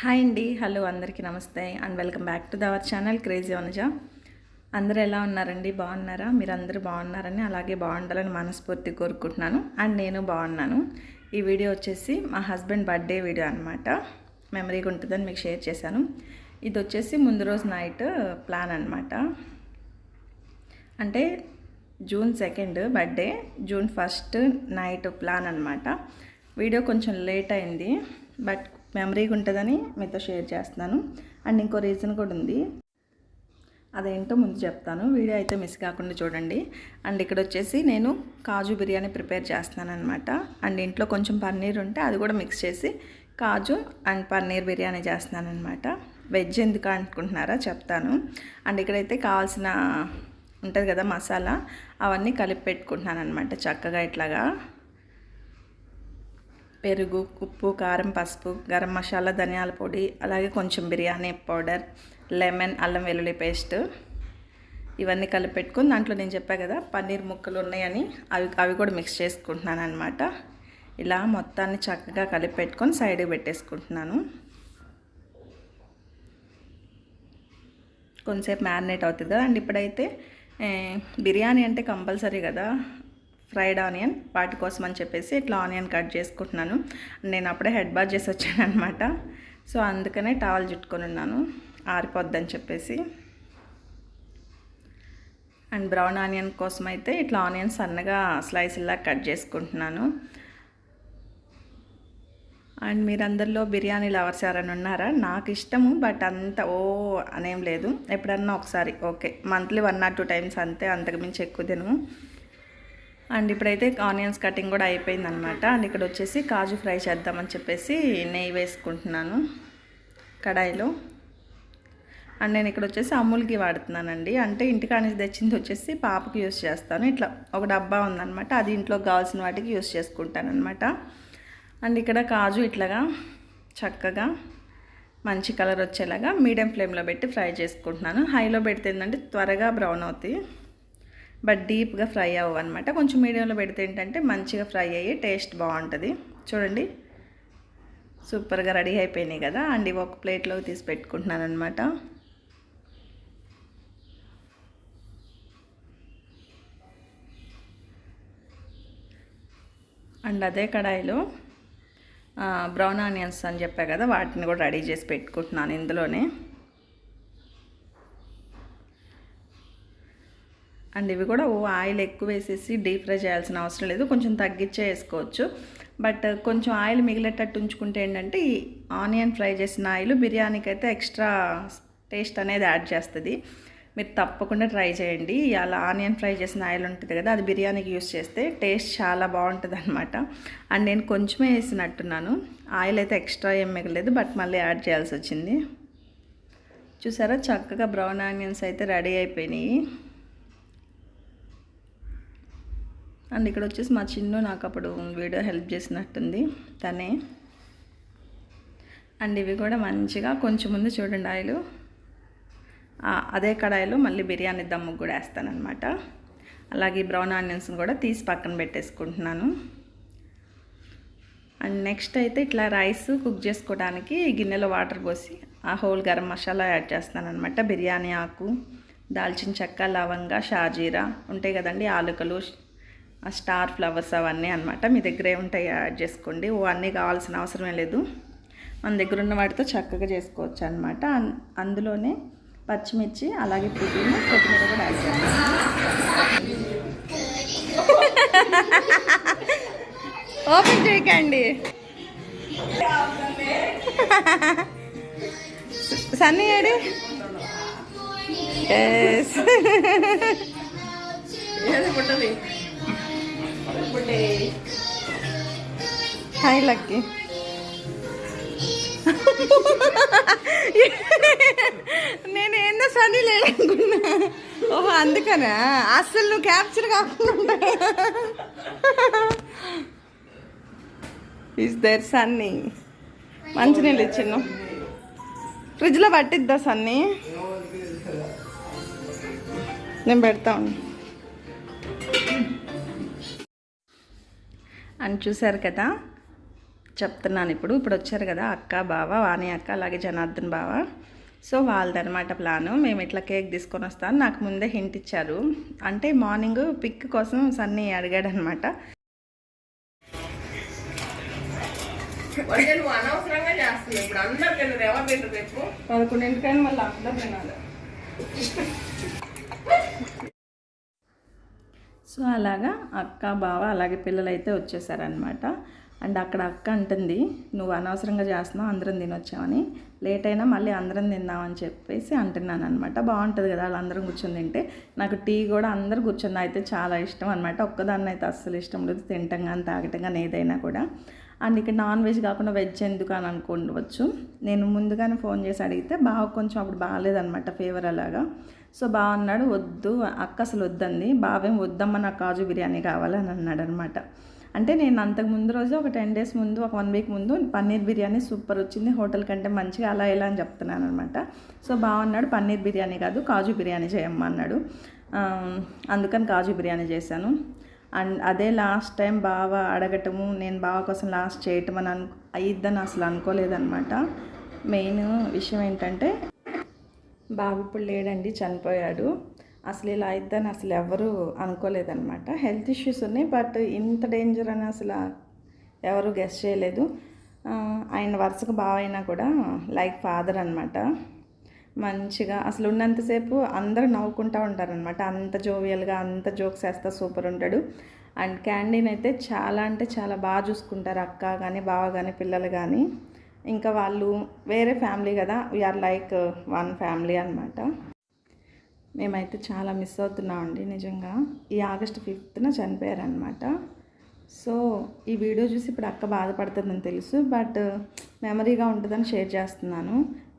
Hi అండి. Hello అందరికీ నమస్తే. And welcome back to దవర్ channel crazy Vanaja. అందరూ ఎలా ఉన్నారండి? బాగున్నారా? మీరు అందరూ బాగున్నారని అలాగే బాగుండాలని మనస్ఫూర్తి కోరుకుంటున్నాను. అండ్ నేను బాగున్నాను. ఈ వీడియో వచ్చేసి మా హస్బెండ్ బర్త్డే వీడియో అనమాట మెమరీగా ఉంటుందని మీకు షేర్ చేశాను. ఇది వచ్చేసి ముందు రోజు నైట్ ప్లాన్ అనమాట అంటే June second birthday June first night plan అనమాట వీడియో కొంచెం లేట్ అయింది. బట్ మెమరీగా ఉంటుందని మీతో షేర్ చేస్తున్నాను. అండ్ ఇంకో రీజన్ కూడా ఉంది. అదేంటో ముందు చెప్తాను. వీడియో అయితే మిస్ కాకుండా చూడండి. అండ్ ఇక్కడ వచ్చేసి నేను కాజు బిర్యానీ ప్రిపేర్ చేస్తున్నాను అనమాట అండ్ ఇంట్లో కొంచెం పన్నీర్ ఉంటే అది కూడా మిక్స్ చేసి కాజు అండ్ పన్నీర్ బిర్యానీ చేస్తున్నాను అనమాట వెజ్ ఎందుకు అనుకుంటున్నారా చెప్తాను. అండ్ ఇక్కడైతే కావాల్సిన ఉంటుంది కదా మసాలా అవన్నీ కలిపి పెట్టుకుంటున్నాను అనమాట చక్కగా ఇట్లాగా. పెరుగు ఉప్పు కారం పసుపు గరం మసాలా ధనియాల పొడి అలాగే కొంచెం బిర్యానీ పౌడర్ లెమన్ అల్లం వెల్లుల్లి పేస్ట్ ఇవన్నీ కలిపి పెట్టుకుని దాంట్లో నేను చెప్పా కదా పన్నీర్ ముక్కలు ఉన్నాయని అవి అవి కూడా మిక్స్ చేసుకుంటున్నాను అనమాట ఇలా మొత్తాన్ని చక్కగా కలిపి పెట్టుకొని సైడ్కి పెట్టేసుకుంటున్నాను. కొంచెంసేపు మ్యారినేట్ అవుతుంది కదా అండ్ ఇప్పుడైతే బిర్యానీ అంటే కంపల్సరీ కదా ఫ్రైడ్ ఆనియన్ వాటి కోసం అని చెప్పేసి ఇట్లా ఆనియన్ కట్ చేసుకుంటున్నాను. నేను అప్పుడే హెడ్ బాత్ చేసి వచ్చాను అనమాట సో అందుకనే టవల్ చుట్టుకొని ఉన్నాను. ఆరిపోద్దని చెప్పేసి. అండ్ బ్రౌన్ ఆనియన్ కోసం అయితే ఇట్లా ఆనియన్ సన్నగా స్లైస్లా కట్ చేసుకుంటున్నాను. అండ్ మీరందరిలో బిర్యానీ లవర్స్ ఎవరైనా ఉన్నారా? నాకు ఇష్టము బట్ అంత ఓ అనేం లేదు. ఎప్పుడన్నా ఒకసారి okay. Monthly one or two times అంతే అంతకుమించి ఎక్కువ తినము. అండ్ ఇప్పుడైతే ఆనియన్స్ కటింగ్ కూడా అయిపోయింది అనమాట అండ్ ఇక్కడ వచ్చేసి కాజు ఫ్రై చేద్దామని చెప్పేసి నెయ్యి వేసుకుంటున్నాను కడాయిలో. అండ్ నేను ఇక్కడ వచ్చేసి అమూల్కి వాడుతున్నానండి. అంటే ఇంటికాడ నుంచి తెచ్చింది వచ్చేసి పాపకి యూస్ చేస్తాను. ఇట్లా ఒక డబ్బా ఉందనమాట అది ఇంట్లో కావాల్సిన వాటికి యూస్ చేసుకుంటాను అనమాట అండ్ ఇక్కడ కాజు ఇట్లాగా చక్కగా మంచి కలర్ వచ్చేలాగా మీడియం ఫ్లేమ్లో పెట్టి ఫ్రై చేసుకుంటున్నాను. హైలో పెడితే ఏంటంటే త్వరగా బ్రౌన్ అవుతాయి. బట్ డీప్గా ఫ్రై అవ్వు అనమాట కొంచెం మీడియంలో పెడితే ఏంటంటే మంచిగా ఫ్రై అయ్యి టేస్ట్ బాగుంటుంది చూడండి. సూపర్గా రెడీ అయిపోయినాయి కదా. అండి ఒక ప్లేట్లో తీసి పెట్టుకుంటున్నాను అనమాట అండ్ అదే కడాయిలో బ్రౌన్ ఆనియన్స్ అని చెప్పా కదా వాటిని కూడా రెడీ చేసి పెట్టుకుంటున్నాను ఇందులోనే. అండ్ ఇవి కూడా ఓ ఆయిల్ ఎక్కువ వేసేసి డీప్ ఫ్రై చేయాల్సిన అవసరం లేదు. కొంచెం తగ్గించే వేసుకోవచ్చు. బట్ కొంచెం ఆయిల్ మిగిలేటట్టు ఉంచుకుంటే ఏంటంటే ఈ ఆనియన్ ఫ్రై చేసిన ఆయిల్ బిర్యానీకి అయితే ఎక్స్ట్రా టేస్ట్ అనేది యాడ్ చేస్తుంది. మీరు తప్పకుండా ట్రై చేయండి. అలా ఆనియన్ ఫ్రై చేసిన ఆయిల్ ఉంటుంది కదా అది బిర్యానీకి యూస్ చేస్తే టేస్ట్ చాలా బాగుంటుంది అనమాట అండ్ నేను కొంచెమే వేసినట్టున్నాను. ఆయిల్ అయితే ఎక్స్ట్రా ఏం మిగలేదు బట్ మళ్ళీ యాడ్ చేయాల్సి వచ్చింది. చూసారా? చక్కగా బ్రౌన్ ఆనియన్స్ అయితే రెడీ అయిపోయినాయి. అండ్ ఇక్కడ వచ్చేసి మా చిన్ను నాకు అప్పుడు వీడియో హెల్ప్ చేసినట్టుంది తనే. అండ్ ఇవి కూడా మంచిగా కొంచెం ముందు చూడండి ఆయిలు. అదే కడాయిలో మళ్ళీ బిర్యానీ దమ్ముకు కూడా వేస్తానమాట అలాగే బ్రౌన్ ఆనియన్స్ కూడా తీసి పక్కన పెట్టేసుకుంటున్నాను. అండ్ నెక్స్ట్ అయితే ఇట్లా రైస్ కుక్ చేసుకోవడానికి గిన్నెలో వాటర్ పోసి ఆ హోల్ గరం మసాలా యాడ్ చేస్తాను అనమాట బిర్యానీ ఆకు దాల్చిన చెక్క లవంగ షాజీరా ఉంటాయి కదండి ఆలుకలు ఆ స్టార్ ఫ్లవర్స్ అవన్నీ అనమాట మీ దగ్గర ఏముంటాయి యాడ్ చేసుకోండి. ఓ అన్నీ కావాల్సిన అవసరమే లేదు. మన దగ్గర ఉన్న వాటితో చక్కగా చేసుకోవచ్చు అనమాట అందులోనే పచ్చిమిర్చి అలాగే పుదీనా కొత్తిమీర కూడా యాడ్ చేస్తాను ఓపెన్ చేయకండి. Sunny AD? Yes hi Lucky. నేను ఏందో సన్నీ లేదనుకున్నా. ఓహో అందుకనా? అస్సలు నువ్వు క్యాప్చర్ కాకుండా ఇస్ దేర్ సన్నీ మంచినీళ్ళు ఇచ్చిన ఫ్రిడ్జ్లో పట్టిద్దా సన్నీ నేను పెడతా ఉన్నా. అని చూసారు కదా. చెప్తున్నాను ఇప్పుడు. ఇప్పుడు వచ్చారు కదా అక్క బావ వాణి అక్క అలాగే జనార్దన్ బావ. సో వాళ్ళదనమాట ప్లాను. మేము ఇట్లా కేక్ తీసుకొని వస్తాను. నాకు ముందే హింట్ ఇచ్చారు. అంటే మార్నింగ్ పిక్ కోసం సన్నీ అడిగాడు అనమాట పదకొండింటికైనా మళ్ళీ అందరూ తినాలి. సో అలాగా అక్క బావ అలాగే పిల్లలు అయితే వచ్చేసారనమాట అండ్ అక్కడ అక్క అంటుంది నువ్వు అనవసరంగా చేస్తున్నావు అందరం తినొచ్చామని. లేట్ అయినా మళ్ళీ అందరం తిందామని చెప్పేసి అంటున్నాను అనమాట బాగుంటుంది కదా వాళ్ళందరం కూర్చొని తింటే. నాకు టీ కూడా అందరు కూర్చొని అయితే చాలా ఇష్టం అనమాట ఒక్కదాన్ని అయితే అస్సలు ఇష్టం లేదు తింటాం కానీ తాగటం కానీ ఏదైనా కూడా. అండ్ ఇక్కడ నాన్ వెజ్ కాకుండా వెజ్ ఎందుకు అని అనుకోవచ్చు. నేను ముందుగానే ఫోన్ చేసి అడిగితే బాగా కొంచెం అప్పుడు బాగాలేదనమాట ఫేవర్ అలాగా. సో బాగున్నాడు వద్దు అక్క అసలు వద్దంది. బావేం వద్దమ్మ నాకు కాజు బిర్యానీ కావాలని అన్నాడు అనమాట అంటే నేను అంతకు ముందు రోజు ఒక టెన్ డేస్ ముందు ఒక వన్ వీక్ ముందు పన్నీర్ బిర్యానీ సూపర్ వచ్చింది. హోటల్ కంటే మంచిగా అలా ఇలా అని చెప్తున్నాను అనమాట సో బాగున్నాడు పన్నీర్ బిర్యానీ కాదు కాజు బిర్యానీ చేయమ్మా అన్నాడు. అందుకని కాజు బిర్యానీ చేశాను. అండ్ అదే లాస్ట్ టైం బాగా అడగటము నేను బావ కోసం లాస్ట్ చేయటం అని అను అయ్యిద్దని అసలు అనుకోలేదన్నమాట. మెయిన్ విషయం ఏంటంటే బాబు ఇప్పుడు లేడండి చనిపోయాడు. అసలు ఇలా అయిద్దని అసలు ఎవరు అనుకోలేదన్నమాట. హెల్త్ ఇష్యూస్ ఉన్నాయి బట్ ఇంత డేంజర్ అని అసలు ఎవరు గెస్ట్ చేయలేదు. ఆయన వరుసకు బావైనా కూడా లైక్ ఫాదర్ అనమాట మంచిగా అసలు ఉన్నంతసేపు అందరూ నవ్వుకుంటూ ఉంటారనమాట అంత జోవియల్గా అంత జోక్స్ వేస్తా సూపర్ ఉంటాడు. అండ్ క్యాండీని అయితే చాలా అంటే చాలా బాగా చూసుకుంటారు అక్క కానీ బావ కానీ పిల్లలు కానీ ఇంకా వాళ్ళు వేరే ఫ్యామిలీ కదా వీఆర్ లైక్ వన్ ఫ్యామిలీ అనమాట మేమైతే చాలా మిస్ అవుతున్నామండి నిజంగా. ఈ ఆగస్ట్ ఫిఫ్త్న చనిపోయారనమాట సో ఈ వీడియో చూసి ఇప్పుడు అక్క బాధపడుతుందని తెలుసు బట్ మెమరీగా uh, ఉంటుందని షేర్ చేస్తున్నాను.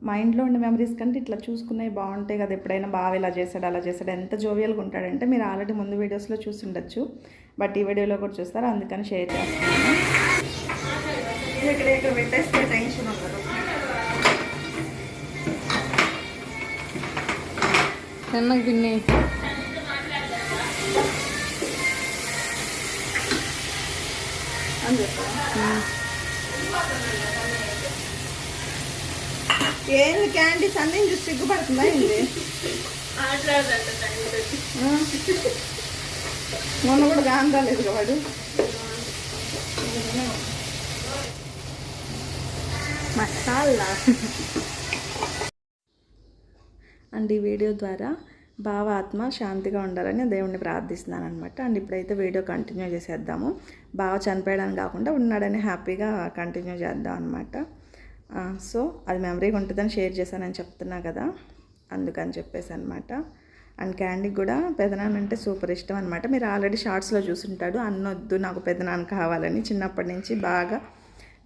మైండ్లో ఉండే మెమరీస్ కంటే ఇట్లా చూసుకునేవి బాగుంటాయి కదా ఎప్పుడైనా బాగా ఇలా చేశాడు అలా చేశాడు ఎంత జోవియల్గా ఉంటాడంటే మీరు ఆల్రెడీ ముందు వీడియోస్లో చూసి ఉండొచ్చు బట్ ఈ వీడియోలో కూడా చూస్తారు అందుకని షేర్ చేస్తున్నాను. ఇక్కడ ఇక్కడ పెట్టేస్తే టెన్షన్ ఉండదు. చిన్నగా తిని అని చెప్పా ఏంది క్యాండీస్ అన్నీ చూసి సిగ్గుపడుతుందా ఏంది? మొన్న కూడా గాని రాలేదు వాడు. మసాలా. అండ్ ఈ వీడియో ద్వారా భావ ఆత్మ శాంతిగా ఉండాలని దేవుణ్ణి ప్రార్థిస్తున్నాను అనమాట అండ్ ఇప్పుడైతే వీడియో కంటిన్యూ చేసేద్దాము. బావ చనిపోయడానికి కాకుండా ఉన్నాడని హ్యాపీగా కంటిన్యూ చేద్దాం అనమాట సో అది మెమరీగా ఉంటుందని షేర్ చేశానని చెప్తున్నా కదా. అందుకని చెప్పేసి అనమాట అండ్ క్యాండీకి కూడా పెదనాన్న అంటే సూపర్ ఇష్టం అనమాట మీరు ఆల్రెడీ షార్ట్స్లో చూసుంటాడు. అన్నొద్దు నాకు పెదనాన్న కావాలని చిన్నప్పటి నుంచి బాగా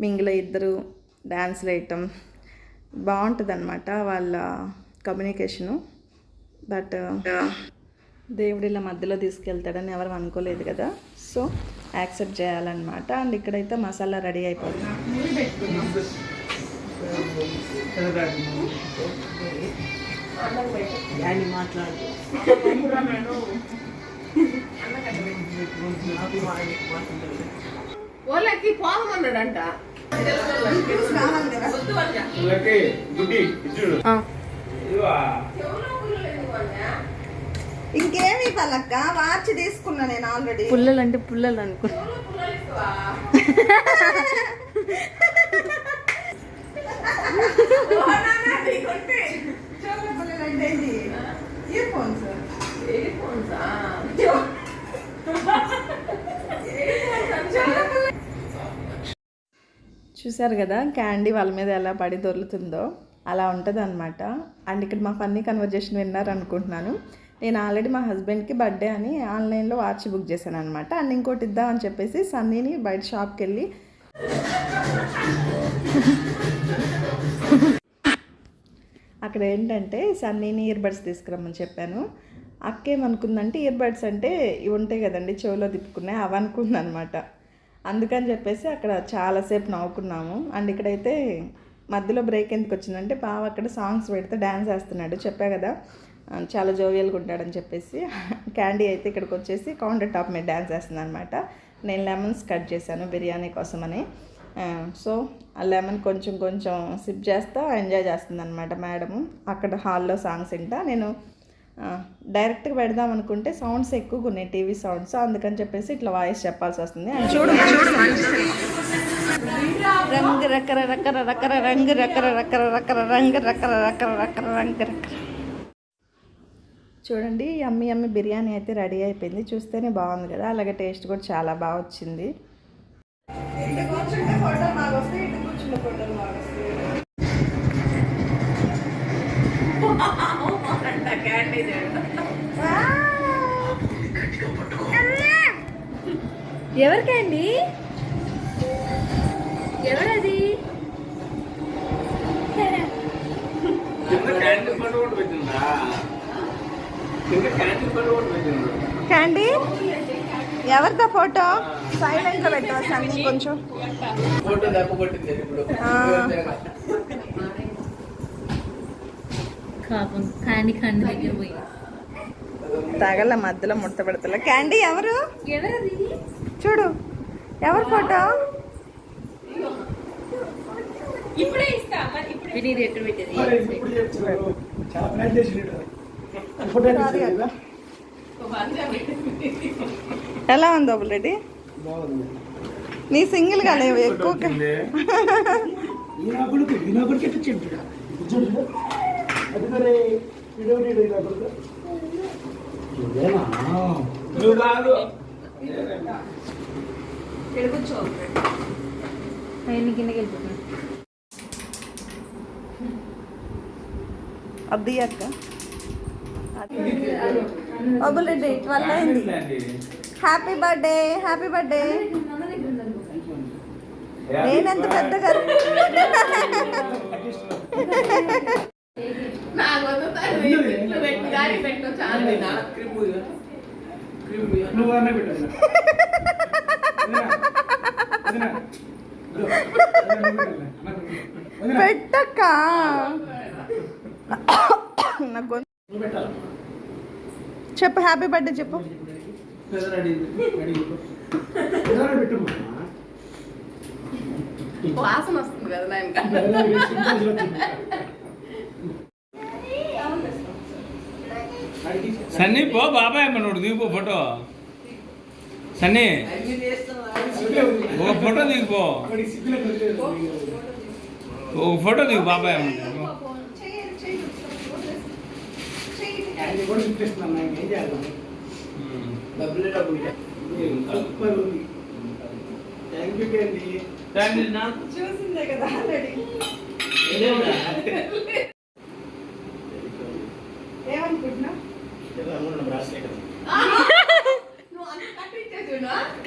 మింగిలో ఇద్దరు డ్యాన్స్ వేయటం బాగుంటుంది అనమాట వాళ్ళ కమ్యూనికేషను. బట్ దేవుడు ఇలా మధ్యలో తీసుకెళ్తాడని ఎవరు అనుకోలేదు కదా. సో యాక్సెప్ట్ చేయాలన్నమాట. అండ్ ఇక్కడైతే మసాలా రెడీ అయిపోతుంది. అని మాట్లాడు ఇంకేమి పలక్క వాచ్ తీసుకున్నా నేను ఆల్రెడీ పుల్లలు అంటే పుల్లలు అనుకో ఇయర్ ఫోన్స్ చూసారు కదా క్యాండీ వాళ్ళ మీద ఎలా పడి దొరుకుతుందో అలా ఉంటుంది అనమాట అండ్ ఇక్కడ మా ఫన్నీ కన్వర్జేషన్ విన్నారనుకుంటున్నాను నేను ఆల్రెడీ మా హస్బెండ్కి బర్త్డే అని ఆన్లైన్లో వాచ్ బుక్ చేశాను అనమాట అండ్ ఇంకోటి ఇద్దాం అని చెప్పేసి సన్నీని బయట షాప్కి వెళ్ళి అక్కడ ఏంటంటే సన్నీని ఇయర్బడ్స్ తీసుకురమ్మని చెప్పాను. అక్కేమనుకుందంటే ఇయర్ బడ్స్ అంటే ఇవి ఉంటాయి కదండి చెవిలో తిప్పుకున్నాయి అవి అనుకుంది అనమాట అందుకని చెప్పేసి అక్కడ చాలాసేపు నవ్వుకున్నాము. అండ్ ఇక్కడైతే మధ్యలో బ్రేక్ ఎందుకు వచ్చిందంటే బావ అక్కడ సాంగ్స్ పెడితే డ్యాన్స్ వేస్తున్నాడు. చెప్పా కదా చాలా జోవియల్గా ఉంటాడని చెప్పేసి. క్యాండీ అయితే ఇక్కడికి వచ్చేసి కౌంటర్ టాప్ మీద డ్యాన్స్ వేస్తుంది అనమాట నేను లెమన్స్ కట్ చేశాను బిర్యానీ కోసమని. సో ఆ లెమన్ కొంచెం కొంచెం సిప్ చేస్తా ఎంజాయ్ చేస్తుంది అనమాట మేడము. అక్కడ హాల్లో సాంగ్స్ వింటా. నేను డైరెక్ట్గా పెడదాం అనుకుంటే సౌండ్స్ ఎక్కువగా ఉన్నాయి టీవీ సౌండ్స్ అందుకని చెప్పేసి ఇట్లా వాయిస్ చెప్పాల్సి వస్తుంది. అండ్ చూడు. రంగు రకర రకర రకర రంగు రకర రకర రకర రంగు రకర రకర రకర రంగు రకర. చూడండి అమ్మి అమ్మి బిర్యానీ అయితే రెడీ అయిపోయింది. చూస్తేనే బాగుంది కదా. అలాగే టేస్ట్ కూడా చాలా బాగా వచ్చింది. క్యాండీ ఎవరికండి ఎవరది? క్యాండీ? ఎవరిదా ఫోటో? సైలెంట్లో పెట్టవచ్చు? కొంచెం. ఫోటో దెబ్బ కొట్టింది ఇప్పుడు ఆ. పాపం కాండి కాండి దగ్గర పోయి. తగల మధ్యలో ముడత పెడతలే. క్యాండీ ఎవరు? చూడు. ఎవరి ఫోటో? ఇప్పుడే ఇస్తా ఎలా ఉంది రెడ్డి? బాగుంది. నీ సింగిల్గా లేవు ఎక్కువ ఈ నా కొడుకు ఈ నా కొడుకు ఎట్లా చెప్తాడు చూడు అది అక్క రెడ్డి ట్వెల్వ్ అయింది. హ్యాపీ బర్త్డే హ్యాపీ బర్త్డే నేనెంత పెద్దగా నువ్వు అన్న పెట్టక్క. చెప్పు హ్యాపీ బర్త్డే చెప్పు. వాసన వస్తుంది కదా సన్నీ పో బాబాయ్ నువ్వు దిగిపో ఫోటో. సన్నీ ఒక ఫోటో దిగిపో. ఒక ఫోటో దిగు బాబాయ్ చూసిందే కదా ఆల్రెడీ ఏమనుకుంటున్నా నువ్వు అంత కట్టించేసి ఉన్నా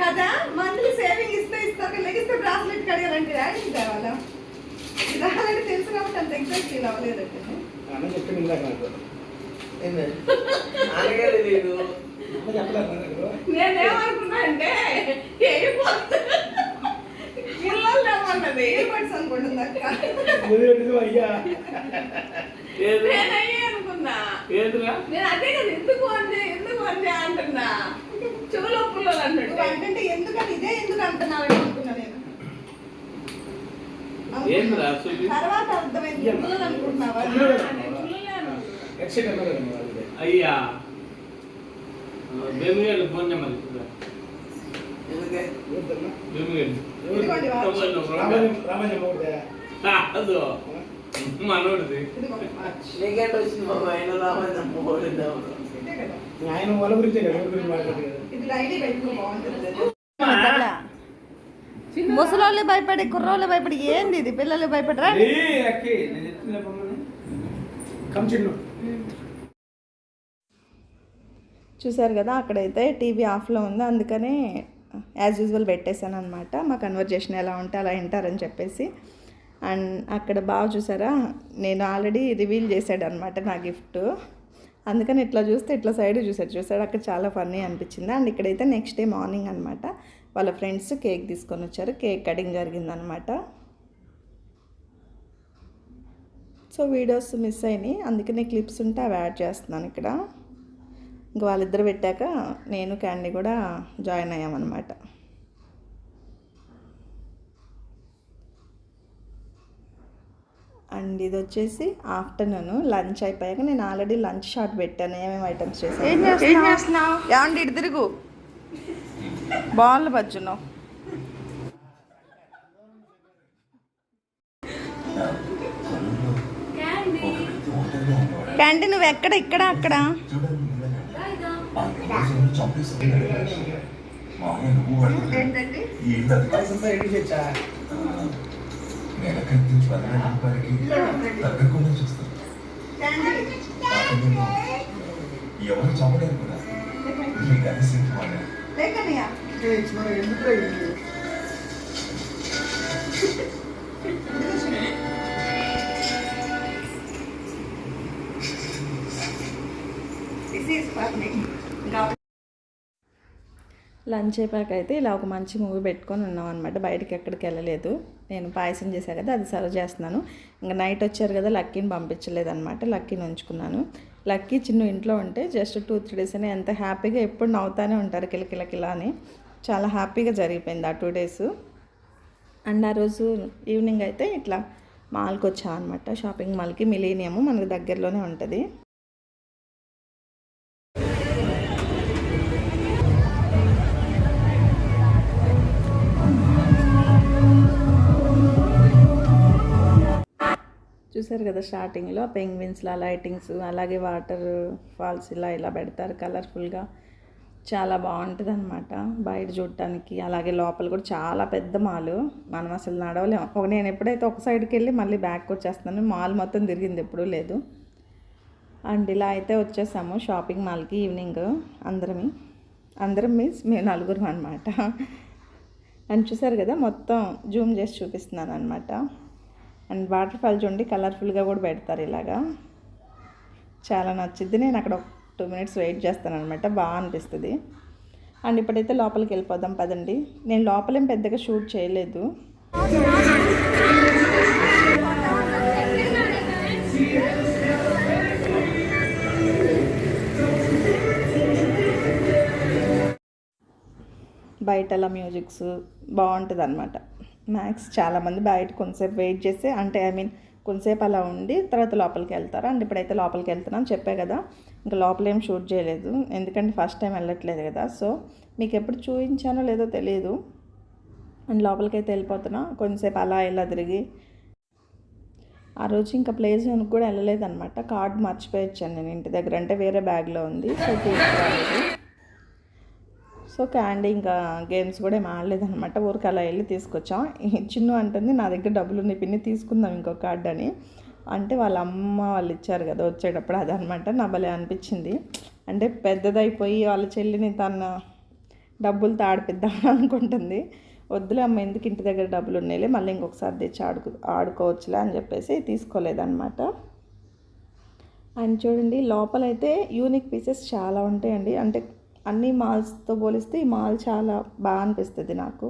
కదా? మంత్లీ సేవింగ్ ఇస్తే ఇస్తారు లెగిస్తే బ్రాస్లెట్ కడగాలంటే యాడింగ్ కావాలా ఇది ఆల్రెడీ తెలుసు కాబట్టి అంత ఎగ్జాక్ట్ ఫీల్ అవ్వలేదండి అన్న చెప్పింది ఇందాక నాకు. అన్న చెప్పలేదు నాకు. నేనేమనుకున్నా అంటే ఏమన్నది అక్క. నువ్వే నిజం అయ్యా నేను అయ్యే అనుకున్నా. ఏదురా నేను అదే కదా ఎందుకు అంది ఎందుకు అంది అంటున్నా. చెవులో నువ్వు అన్నట్టు అంటే ఎందుకని ఇదే ఎందుకు అంటున్నావు అనుకున్నా నేను. ఏందిరా తర్వాత అర్థమైంది. అనుకుంటున్నావా. అయ్యా. బెమిగేళ్ళు ఫోన్ నెంబర్? బెమిగేళ్ళు. రామాయణం మనోడిది. నీకేంటి వచ్చింది బాబా ఆయన ఆయన వాళ్ళ గురించే గురించి పెట్టుకో బాగుంటుంది ముసలోళ్ళు భయపడి కుర్రోళ్ళు భయపడి ఏంది ఇది? పిల్లలు భయపడరా? చూసారు కదా అక్కడైతే టీవీ ఆఫ్లో ఉంది. అందుకనే యాజ్ యూజువల్ పెట్టేశాను అనమాట మా కన్వర్జేషన్ ఎలా ఉంటే అలా వింటారని చెప్పేసి. అండ్ అక్కడ బాగా చూసారా? నేను ఆల్రెడీ రివీల్ చేశాడు అనమాట నా గిఫ్ట్. అందుకని ఇట్లా చూస్తే ఇట్లా సైడ్ చూసాడు. చూసాడు అక్కడ చాలా ఫన్నీ అనిపించింది. అండ్ ఇక్కడైతే నెక్స్ట్ డే మార్నింగ్ అనమాట వాళ్ళ ఫ్రెండ్స్ కేక్ తీసుకొని వచ్చారు. కేక్ కటింగ్ జరిగిందనమాట సో వీడియోస్ మిస్ అయినాయి. అందుకనే క్లిప్స్ ఉంటే అవి యాడ్ చేస్తున్నాను ఇక్కడ. ఇంకా వాళ్ళిద్దరు పెట్టాక నేను క్యాండీ కూడా జాయిన్ అయ్యామన్నమాట. అండ్ ఇది వచ్చేసి ఆఫ్టర్నూన్ లంచ్ అయిపోయాక నేను ఆల్రెడీ లంచ్ షాట్ పెట్టాను. ఏమేమి ఐటమ్స్ చేశాను ఏం చేస్తున్నావు? ఏమండి ఇటు తిరుగు. బాగుంది బజ్జును. క్యాంటీన్ నువ్వు ఎక్కడ? ఇక్కడ అక్కడ. ఏంటండి? నెలకంటించి పన్నెండు రూపాయలకి తగ్గకుండా చూస్తాను ఎవరు చంపలేరు కూడా. మీకు అనిసి లంచ్ అయిపోయాక అయితే ఇలా ఒక మంచి మూవీ పెట్టుకొని ఉన్నాం అనమాట బయటికి ఎక్కడికి వెళ్ళలేదు. నేను పాయసం చేశాను కదా అది సర్వ్ చేస్తున్నాను. ఇంకా నైట్ వచ్చారు కదా లక్కీని పంపించలేదు అనమాట లక్కీని ఉంచుకున్నాను. లక్కీ చిన్న ఇంట్లో ఉంటే జస్ట్ టూ త్రీ డేస్ అని ఎంత హ్యాపీగా ఎప్పుడు నవ్వుతానే ఉంటారు కిలకిలకిలా అని. చాలా హ్యాపీగా జరిగిపోయింది ఆ టూ డేస్. అండ్ ఆ రోజు ఈవినింగ్ అయితే ఇట్లా మాల్కి వచ్చాం అనమాట షాపింగ్ మాల్కి మిలీనియము మనకు దగ్గరలోనే ఉంటుంది. చూసారు కదా స్టార్టింగ్లో? పెంగ్విన్స్లా లైటింగ్స్ అలాగే వాటర్ ఫాల్స్ ఇలా ఇలా పెడతారు కలర్ఫుల్గా. చాలా బాగుంటుంది అనమాట బయట చూడటానికి అలాగే లోపల కూడా చాలా పెద్ద మాల్. మనం అసలు నడవలేము ఒక నేను ఎప్పుడైతే ఒక సైడ్కి వెళ్ళి మళ్ళీ బ్యాక్ వచ్చేస్తున్నాను మాల్ మొత్తం తిరిగింది ఎప్పుడూ లేదు. అండ్ ఇలా అయితే వచ్చేసాము షాపింగ్ మాల్కి ఈవినింగ్ అందరమి. అందరం మీన్స్ మేము నలుగురం అనమాట అండ్ చూసారు కదా మొత్తం జూమ్ చేసి చూపిస్తున్నాను అనమాట అండ్ వాటర్ ఫాల్ చూడండి కలర్ఫుల్గా కూడా పెడతారు ఇలాగా. చాలా నచ్చింది నేను అక్కడ ఒక టూ మినిట్స్ వెయిట్ చేస్తాను అనమాట బాగా అనిపిస్తుంది. అండ్ ఇప్పుడైతే లోపలికి వెళ్ళిపోదాం పదండి. నేను లోపలేం పెద్దగా షూట్ చేయలేదు. బయట అలా మ్యూజిక్స్ బాగుంటుంది అనమాట మ్యాక్స్ చాలామంది బయట కొంతసేపు వెయిట్ చేసి అంటే ఐ మీన్ కొంతసేపు అలా ఉండి తర్వాత లోపలికి వెళ్తారు. అండ్ ఇప్పుడైతే లోపలికి వెళ్తున్నాను చెప్పే కదా ఇంకా లోపలేం షూట్ చేయలేదు. ఎందుకంటే ఫస్ట్ టైం వెళ్ళట్లేదు కదా. సో మీకు ఎప్పుడు చూపించానో లేదో తెలియదు అండ్ లోపలికి అయితే వెళ్ళిపోతున్నా. కొంతసేపు అలా ఇలా తిరిగి. ఆ రోజు ఇంకా ప్లేస్ కూడా వెళ్ళలేదు అనమాట కార్డ్ మర్చిపోయొచ్చాను నేను ఇంటి దగ్గర. అంటే వేరే బ్యాగ్లో ఉంది. సో తీసుకురాలేదు సో క్యాండీ ఇంకా గేమ్స్ కూడా ఏం ఆడలేదనమాట ఊరికి అలా వెళ్ళి తీసుకొచ్చాం. ఈ చిన్ను అంటుంది నా దగ్గర డబ్బులు ఉన్నాయి పిన్ని తీసుకుందాం ఇంకో కార్డు అని. అంటే వాళ్ళ అమ్మ వాళ్ళు ఇచ్చారు కదా వచ్చేటప్పుడు అదనమాట నా భలే అనిపించింది. అంటే పెద్దదైపోయి వాళ్ళ చెల్లిని తన డబ్బులు తాడిపిద్దాం అనుకుంటుంది. వద్దులే అమ్మ ఎందుకు ఇంటి దగ్గర డబ్బులు ఉన్నాయిలే మళ్ళీ ఇంకొకసారి తెచ్చి ఆడుకు ఆడుకోవచ్చులే అని చెప్పేసి తీసుకోలేదన్నమాట. అండ్ చూడండి లోపలైతే యూనిక్ పీసెస్ చాలా ఉంటాయండి. అంటే అన్ని మాల్స్తో పోలిస్తే ఈ మాల్ చాలా బాగా అనిపిస్తుంది నాకు.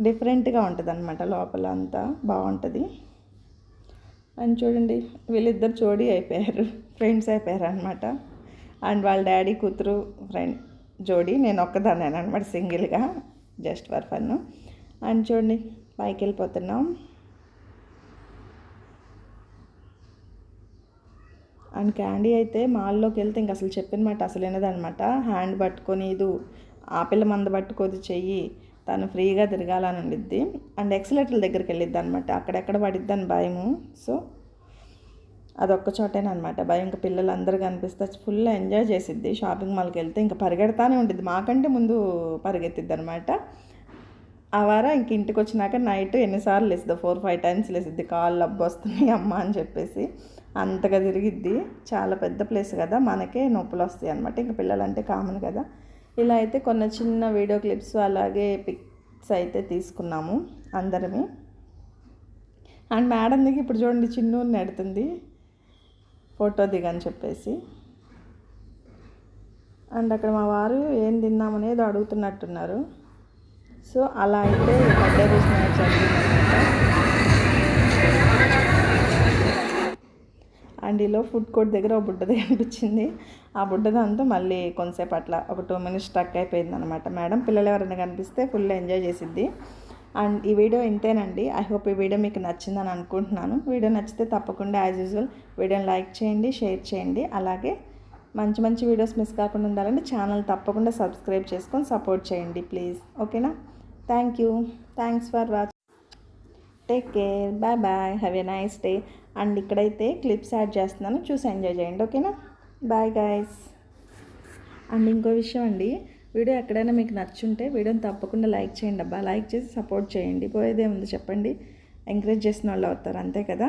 డిఫరెంట్గా ఉంటుంది అనమాట లోపల అంతా బాగుంటుంది. అండ్ చూడండి వీళ్ళిద్దరు జోడీ అయిపోయారు ఫ్రెండ్స్ అయిపోయారు అనమాట అండ్ వాళ్ళ డాడీ కూతురు ఫ్రెండ్ జోడీ నేను ఒక్కదాన్నాను అనమాట సింగిల్గా జస్ట్ ఫర్ ఫన్ అండ్ చూడండి పైకి వెళ్ళిపోతున్నాం అండ్ క్యాండీ అయితే మాల్లోకి వెళ్తే ఇంక అసలు చెప్పిన మాట అసలేనదనమాట హ్యాండ్ పట్టుకొని ఇది ఆ పిల్ల మంద పట్టుకోది చెయ్యి తను ఫ్రీగా తిరగాలని ఉండిద్ది. అండ్ ఎక్సలేటర్ల దగ్గరికి వెళ్ళిద్ది అనమాట అక్కడెక్కడ పడిద్దని భయము. సో అదొక్క చోటేనమాట భయం ఇంకా పిల్లలందరూ కనిపిస్తే ఫుల్ ఎంజాయ్ చేసిద్ది. షాపింగ్ మాల్కి వెళ్తే ఇంకా పరిగెడతానే ఉంటుంది మాకంటే ముందు పరిగెత్తిద్ది అనమాట ఆ వారం ఇంక ఇంటికి వచ్చినాక నైట్ ఎన్నిసార్లు లేసిద్ది ఫోర్ ఫైవ్ టైమ్స్ లేసిద్ది. కాళ్ళు అబ్బొస్తున్నాయి అమ్మ అని చెప్పేసి. అంతగా తిరిగిద్ది. చాలా పెద్ద ప్లేస్ కదా మనకే నొప్పులు వస్తాయి అనమాట ఇంకా పిల్లలంటే కామన్ కదా. ఇలా అయితే కొన్ని చిన్న వీడియో క్లిప్స్ అలాగే పిక్స్ అయితే తీసుకున్నాము అందరమే. అండ్ మేడం దిగి ఇప్పుడు చూడండి చిన్న నెడుతుంది ఫోటో దిగని చెప్పేసి. అండ్ అక్కడ మా వారు ఏం తిన్నామనేది అడుగుతున్నట్టున్నారు. సో అలా అయితే బర్త్డే రోజు అండిలో ఫుడ్ కోర్ట్ దగ్గర ఒక బుడ్డది అనిపించింది ఆ బుడ్డదంతా మళ్ళీ కొంతసేపు అట్లా ఒక టూ మినిట్స్ స్టక్ అయిపోయింది అనమాట మేడం పిల్లలు ఎవరైనా కనిపిస్తే ఫుల్ ఎంజాయ్ చేసిద్ది. అండ్ ఈ వీడియో ఇంతేనండి. ఐ హోప్ ఈ వీడియో మీకు నచ్చిందని అనుకుంటున్నాను. వీడియో నచ్చితే తప్పకుండా యాజ్ యూజువల్ వీడియోని లైక్ చేయండి షేర్ చేయండి. అలాగే మంచి మంచి వీడియోస్ మిస్ కాకుండా ఉండాలంటే ఛానల్ తప్పకుండా సబ్స్క్రైబ్ చేసుకొని సపోర్ట్ చేయండి ప్లీజ్ ఓకేనా thank you thanks for watch take care bye bye have a nice day and ఇక్కడైతే క్లిప్స్ యాడ్ చేస్తున్నాను. చూసి ఎంజాయ్ చేయండి. ఓకేనా బాయ్ గాయస్ అండ్ ఇంకో విషయం అండి. వీడియో ఎక్కడైనా మీకు నచ్చుంటే వీడియోని తప్పకుండా లైక్ చేయండి అబ్బా. లైక్ చేసి సపోర్ట్ చేయండి. పోయేదేముంది చెప్పండి. ఎంకరేజ్ చేసిన వాళ్ళు అవుతారు. అంతే కదా?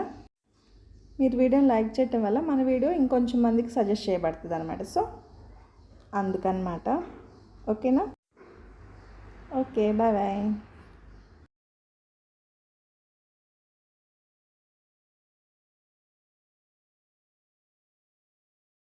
మీరు వీడియోని లైక్ చేయటం వల్ల మన వీడియో ఇంకొంచెం మందికి సజెస్ట్ చేయబడుతుంది అనమాట సో అందుకనమాట ఓకేనా ఓకే బాయ్ బాయ్